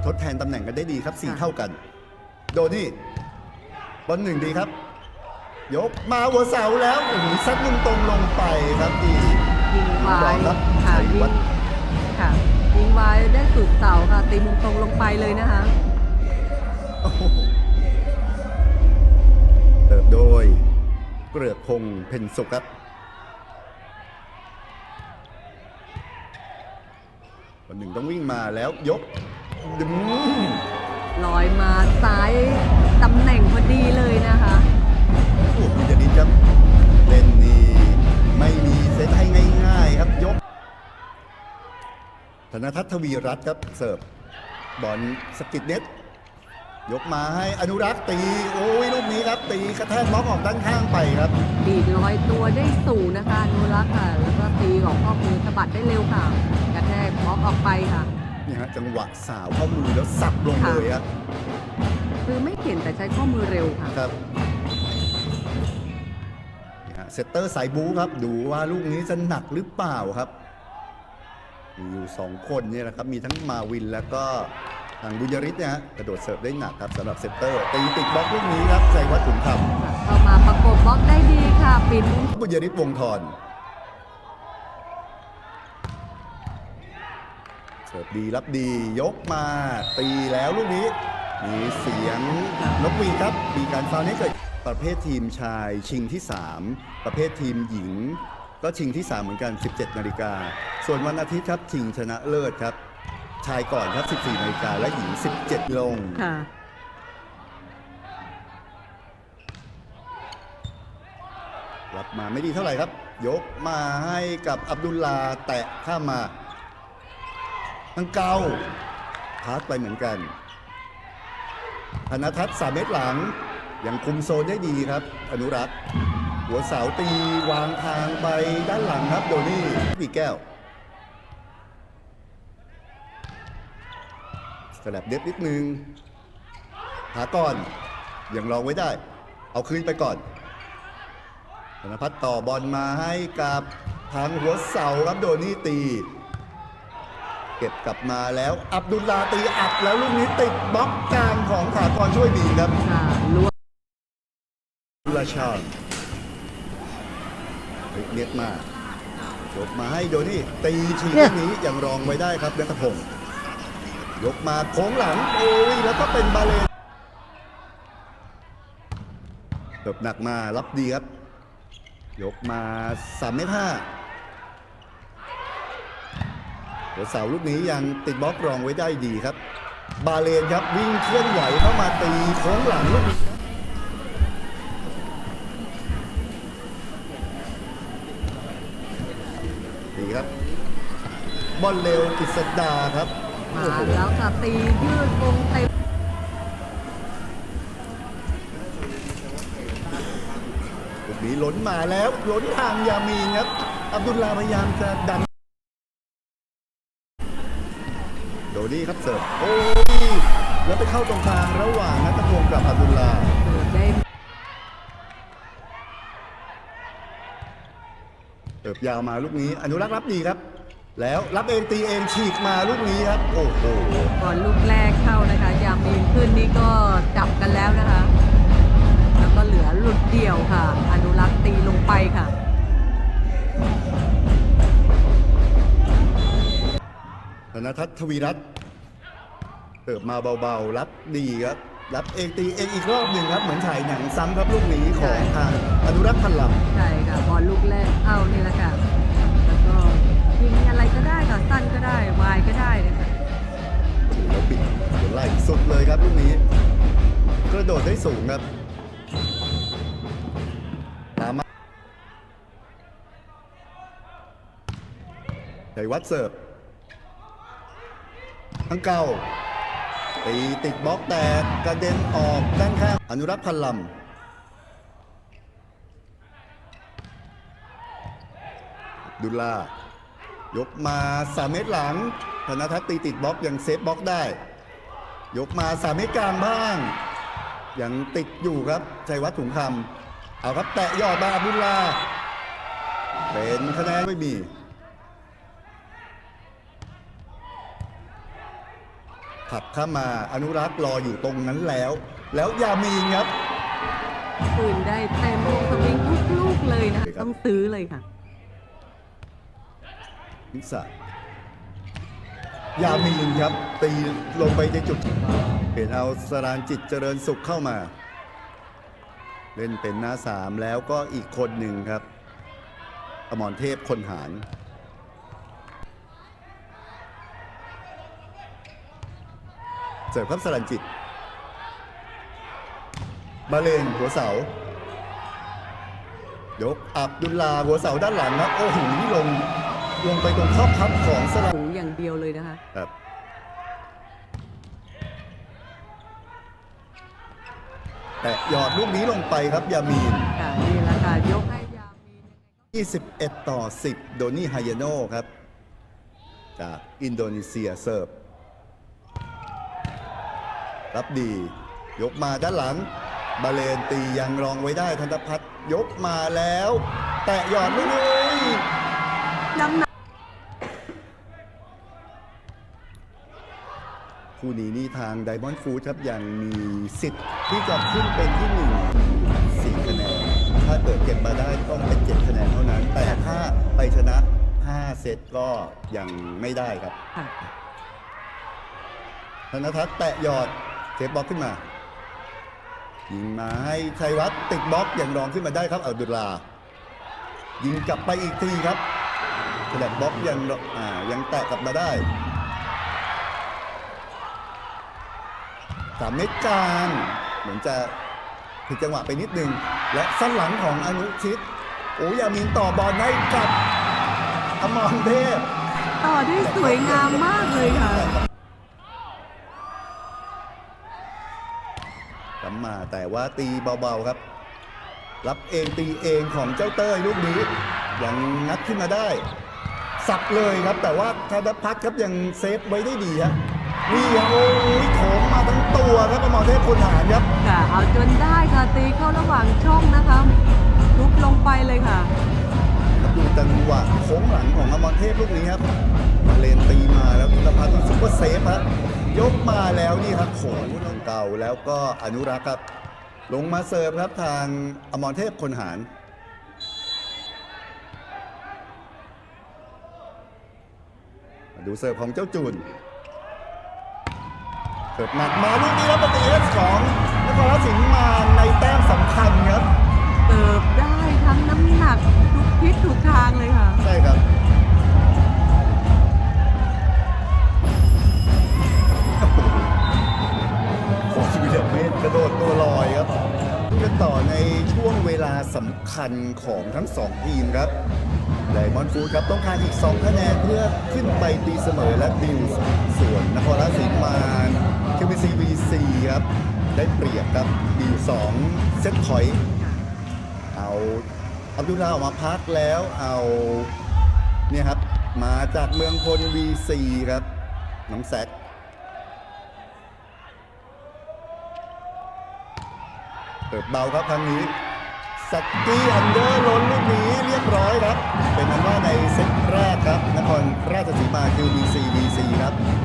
มาทดแทนตำแหน่งกันได้ดีครับสี่ค่ะเท่ากัน โดนี่บอลหนึ่งดีครับ ยกมาหัวเสาแล้วโอ้โหซัดมุมตรงลงไปครับดียิงวาลอยงครับค่ะชัยยิวังฒน์ค่ะยิงวายได้สุดเสาค่ะ ตีมุมตรงลงไปเลยนะคะโอ้โหเติบโดยเกลือกพงษ์เพ็ญสุขครับคนหนึ่งต้องวิ่งมาแล้วยก ดึงลอยมาซ้ายตำแหน่งพอดีเลยนะคะโอ้โหคุณจะดินครับเล่นนี่ไม่มีเซตให้ง่าย ๆ ครับยก ธนทัศน์ทวีรัตน์ครับเสิร์ฟบอลสกิดเน็ตยกมาให้อนุรักษ์ตี โอ้ยลูกนี้ครับ ตีกระแทกบล็อกออกด้านข้างไปครับดีดลอยตัวได้สูงนะคะอนุรักษ์ค่ะ แล้วก็ตีออกข้อมือสะบัดได้เร็วค่ะ กระแทกบล็อกออกไปค่ะ นี่ฮะจังหวะสาวเข้ามือแล้วสับลงเลยครับคือไม่เข็นแต่ใช้ข้อมือเร็วค่ะครับนี่ฮะเซตเตอร์สายบู๊ครับ ดูว่าลูกนี้จะหนักหรือเปล่าครับ มีอยู่สองคนเนี่ยนะครับ มีทั้งมาวินแล้วก็ทางบุญยริศเนี่ยฮะกระโดดเสิร์ฟได้หนักครับสำหรับเซตเตอร์ตีติดบล็อกลูกนี้ครับใจวัดถุงคเข้ามาประกบบล็อกได้ดีค่ะปิดมุมำบุญยริศวงธร เสิร์ฟดีรับดียกมา ตีแล้วลูกนี้ มีเสียงนกหวีดครับ มีการฟาวล์นี้เกิดประเภททีมชายชิงที่ 3 ประเภททีมหญิง ก็ชิงที่ 3 เหมือนกัน 17 นาฬิกา ส่วนวันอาทิตย์ครับชิงชนะเลิศครับ ชายก่อนครับ 14 นาฬิกาและหญิง 17 ลง ค่ะ รับมาไม่ดีเท่าไหร่ครับ ยกมาให้กับอับดุลลาแตะข้ามมา ทังเกาพาสไปเหมือนกันธนทัศน์สามเมตรหลัง ยังคุมโซนได้ดีครับ อนุรักษ์ หัวเสาตีวางทางไปด้านหลังครับโดนี่ปีแก้วสลับเด็บนิดนึง หาก่อนยังรองไว้ได้ เอาคืนไปก่อนธนพัฒน์ต่อบอลมาให้กับทางหัวเสาครับโดนี่ตี เก็บกลับมาแล้วอับดุลลาตีอัดแล้วลูกนี้ติดบล็อกกลางของถากรช่วยบีครับค่ะล้วงดุลาชานเรียกมากยกมาให้โดนี่ตีทีลูกนี้อย่างรองไว้ได้ครับนัทพงศ์ยกมาโค้งหลังโอ้ยแล้วก็เป็นบาเลนเติบหนักมารับดีครับ ยกมา3เมตรห้า หัวเสาลูกนี้ยังติดบล็อกรองไว้ได้ดีครับ บาเลนครับวิ่งเคลื่อนไหวเข้ามาตีโค้งหลังลูกนี้ดีครับ บอลเร็วกิษดาครับมาโอ้โหแล้วค่ะตียืดวงเต็มลูกนี้ล้นมาแล้วล้นทางยามีนครับ อับดุลลาพยายามจะดัน โดนี่ครับเสิร์ฟโอ้ยแล้วไปเข้าตรงกลางระหว่างนัทพงศ์กับอับดุลลาเกิดได้เติบยาวมาลูกนี้อนุรักษ์รับดีครับ แล้วรับเองตีเองฉีกมาลูกนี้ครับ โอ้โหก่อนลูกแรกเข้านะคะยามีนขึ้นนี่ก็จับกันแล้วนะคะ นทัศน์ทวีรัตน์เติบมาเบาๆ รับดีครับ รับเองตีเองอีกรอบหนึ่งครับ เหมือนถ่ายหนังซ้ำครับลูกนี้ของทางอนุรักษ์พันลำใช่ค่ะบอลลูกแรกเข้านี่แหละค่ะแล้วก็ยิงอะไรก็ได้ค่ะสั้นก็ได้วายก็ได้นะคะแล้วปิดหัวไหล่สุดเลยครับลูกนี้ กระโดดได้สูงครับตามมาชัยวัฒน์เสิร์ฟ ทั้งเก่าตีติดบล็อกแตกกระเด็นออกด้านข้างอนุรักษ์พันลำดุลลายกมาสามเมตรหลังธนทัศน์ตีติดบล็อกยังเซฟบล็อกได้ ยกมาสามเมตรกลางบ้าง ยังติดอยู่ครับชัยวัฒน์ถุงคำเอาครับแตะยอดมาอบดุลลาเป็นคะแนนไม่มี ผลักเข้ามาอนุรักษ์รออยู่ตรงนั้นแล้ว แล้วยามีนครับปืนได้เต็มวงสวิงทุกลูกเลยนะครับต้องซื้อเลยค่ะ นิสยามีนครับ ตีลงไปในจุดเห็นเอาสรานจิตเจริญสุขเข้ามา เล่นเป็นหน้าสามแล้วก็อีกคนหนึ่งครับ อมรเทพคนหาร เสิร์ฟครับสรันจิตบาเลนหัวเสายกอับดุลลาหัวเสาด้านหลังครับโอ้โหนี่ลงลงไปตรงข้อพับของสรันหูอย่างเดียวเลยนะคะครับแต่หยอดลูกนี้ลงไปครับยามีนค่ะนี่แหละค่ะยกให้ยามีน21 ต่อ 10 โดนี่ไฮยาโนครับ จากอินโดนีเซียเสิร์ฟ รับดี ยกมาด้านหลัง บาเลนตียังรองไว้ได้ธนพัฒน์ยกมาแล้ว แตะหยอดลูกนี้น้ำหนักคู่นี้นี่ทางไดมอนด์ฟูดครับยังมีสิทธิ์ที่จะขึ้นเป็นที่หนึ่งสี่คะแนน ถ้าเกิดเก็บมาได้ต้องเป็น7คะแนนเท่านั้น แต่ถ้าไปชนะ5เซตก็ยังไม่ได้ครับค่ะธนทัศน์แตะหยอด เซฟบล็อกขึ้นมายิงมาให้ชัยวัฒน์ติดบล็อกอย่างรองขึ้นมาได้ครับอับดุลลา ยิงกลับไปอีกทีครับแฉลบบล็อกยังอ่ายังแตะกลับมาได้สามเมตรกลางเหมือนจะผิดจังหวะไปนิดนึง และสั้นหลังของอนุชิต โอ้ยามินต่อบอลให้กับอมรเทพ ต่อได้สวยงามมากเลยค่ะ กลับ มาแต่ว่าตีเบาๆครับ รับเองตีเองของเจ้าเต้ยลูกนี้ยังงัดขึ้นมาได้ สับเลยครับ แต่ว่าธนพัฒน์ครับยังเซฟไว้ได้ดีฮะนี่ยังโอ้ยโถมมาทั้งตัวครับอมรเทพคุณหารครับค่ะเอาจนได้ค่ะตีเข้าระหว่างช่องนะคะลุกลงไปเลยค่ะครับดูจังหวะโค้งหลังของอมรเทพลูกนี้ครับมาเลนตีมาแล้วธนพัฒน์ซุปเปอร์เซฟฮะยกมาแล้วนี่ครับโขง เก่าแล้วก็อนุรักษ์ครับ ลงมาเสิร์ฟครับทางอมรเทพคนหารดูเสิร์ฟของเจ้าจูนเสิร์ฟหนักมาลูกนี้แล้วปฏิเอสของนครราชสีมาในแต้มสำคัญครับเสิร์ฟได้ทั้งน้ำหนักทุกทิศทุกทางเลยค่ะ คัญของทั้งสองทีมครับไดมอนด์ฟูดครับต้องการอีก 2 คะแนนเพื่อขึ้นไปตีเสมอและดิวส่วนนครราชสีมาเคิวบีซีวีซีครับ ได้เปรียบครับดิว2เซตพอยต์เอาอับดุลลาออกมาพักแล้วเอาเนี่ยครับมาจากเมืองพล V4 ครับ น้องแซคเปิดเบาครับครั้งนี้ สักกี้อันเดอร์ล้นลูกนี้เรียบร้อยครับ เป็นนั้นว่าในเซตแรกครับนครราชสีมาคือ V4 V4 ครับ